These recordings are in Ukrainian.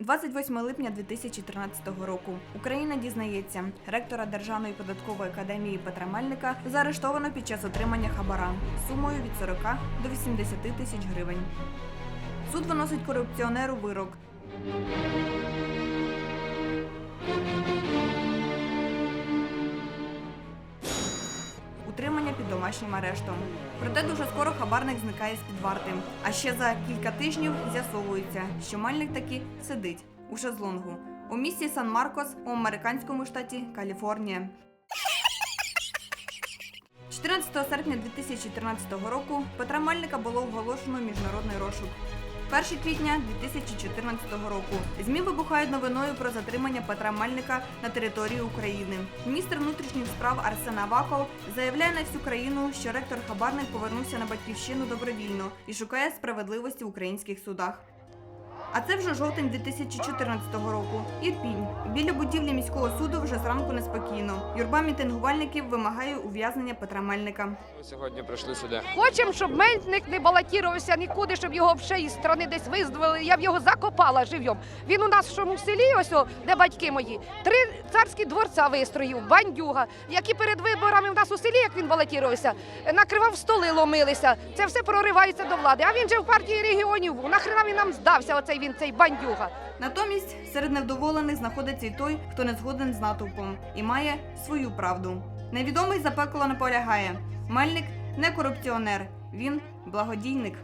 28 липня 2013 року Україна дізнається, ректора Державної податкової академії Петра Мельника заарештовано під час отримання хабара сумою від 40 до 80 тисяч гривень. Суд виносить корупціонеру вирок. Домашнім арештом. Проте дуже скоро хабарник зникає з-під варти. А ще за кілька тижнів з'ясовується, що мальник таки сидить у шезлонгу у місті Сан-Маркос у американському штаті Каліфорнія. 14 серпня 2013 року Петра Мальника було оголошено міжнародний розшук. 1 квітня 2014 року ЗМІ вибухають новиною про затримання Петра Мельника на території України. Міністр внутрішніх справ Арсен Аваков заявляє на всю країну, що ректор Хабарник повернувся на батьківщину добровільно і шукає справедливості в українських судах. А це вже жовтень 2014 року. Ірпінь. Біля будівлі міського суду вже зранку неспокійно. Юрба мітингувальників вимагає ув'язнення Петра Мельника. Ми сьогодні прийшли сюди. Хочемо, щоб Мельник не балотувався нікуди, щоб його ще із сторони десь виздвили. Я б його закопала живьом. Він у нас в шому селі, ось о, де батьки мої, три царські дворця вистроїв, бандюга, які перед виборами в нас у селі, як він балотувався, накривав столи, ломилися. Це все проривається до влади. А він же в партії регіонів був. Нахрена він нам здався, оцей він, цей бандюга. Натомість серед невдоволених знаходиться й той, хто не згоден з натовпом і має свою правду. Невідомий запекло наполягає. Мельник не корупціонер, він благодійник.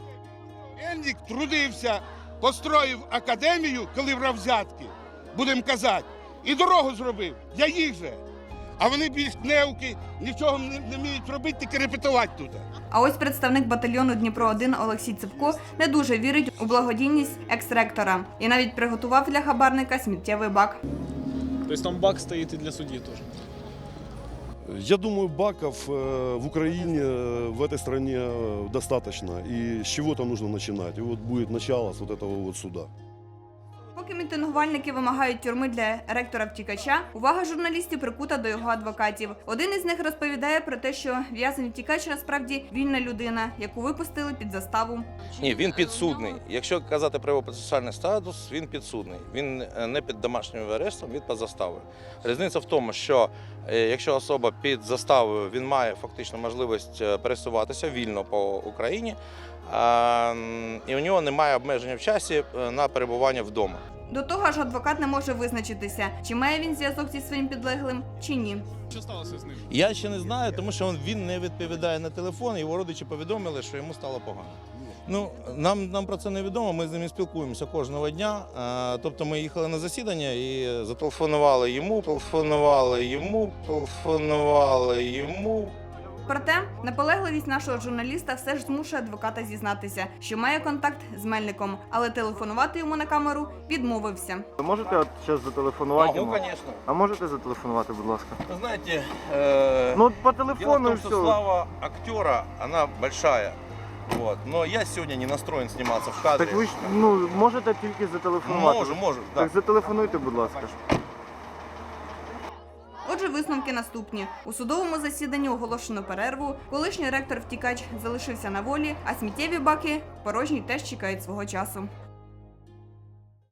Мельник трудився, построїв академію, коли брав взятки, будемо казати, і дорогу зробив для їх же А вони більш неуки, нічого не, не вміють робити, тільки репетувати тут. А ось представник батальйону Дніпро 1 Олексій Цепко не дуже вірить у благодійність екс-ректора і навіть приготував для хабарника сміттєвий бак. То есть там бак стоит и для судьи тоже. Я думаю, баков э, в Украине, э, в этой стране э, достаточно. И с чего-то нужно начинать. И вот будет начало с вот этого вот суда. Поки мітингувальники вимагають тюрми для ректора втікача, увага журналістів прикута до його адвокатів. Один із них розповідає про те, що в'язень втікач насправді вільна людина, яку випустили під заставу. Ні, він підсудний. Якщо казати про його процесуальний статус, він підсудний. Він е, не під домашнім арештом, він під заставою. Різниця в тому, що е, якщо особа під заставою, він має фактично можливість е, пересуватися вільно по Україні, і у нього немає обмеження в часі на перебування вдома. До того ж, адвокат не може визначитися, чи має він зв'язок зі своїм підлеглим, чи ні. Що сталося з ним? Я ще не знаю, тому що він не відповідає на телефон. Його родичі повідомили, що йому стало погано. Ну нам, нам про це не відомо. Ми з ними спілкуємося кожного дня. А, тобто ми їхали на засідання і зателефонували йому, телефонували йому, телефонували йому. Проте наполегливість нашого журналіста все ж змушує адвоката зізнатися, що має контакт з Мельником, але телефонувати йому на камеру відмовився. Ви можете от зараз зателефонувати? Могу, йому? звісно. А можете зателефонувати, будь ласка? Ви знаєте, е, Ну, от по дело в телефону і том, все. слава актера, она большая. Вот. Но я сегодня не настроен сниматься в кадре. Так ви ж ну, можете тільки зателефонувати. Можу, можу. Да. Так зателефонуйте, будь ласка. Отже, висновки наступні: у судовому засіданні оголошено перерву. Колишній ректор втікач залишився на волі, а сміттєві баки порожні теж чекають свого часу.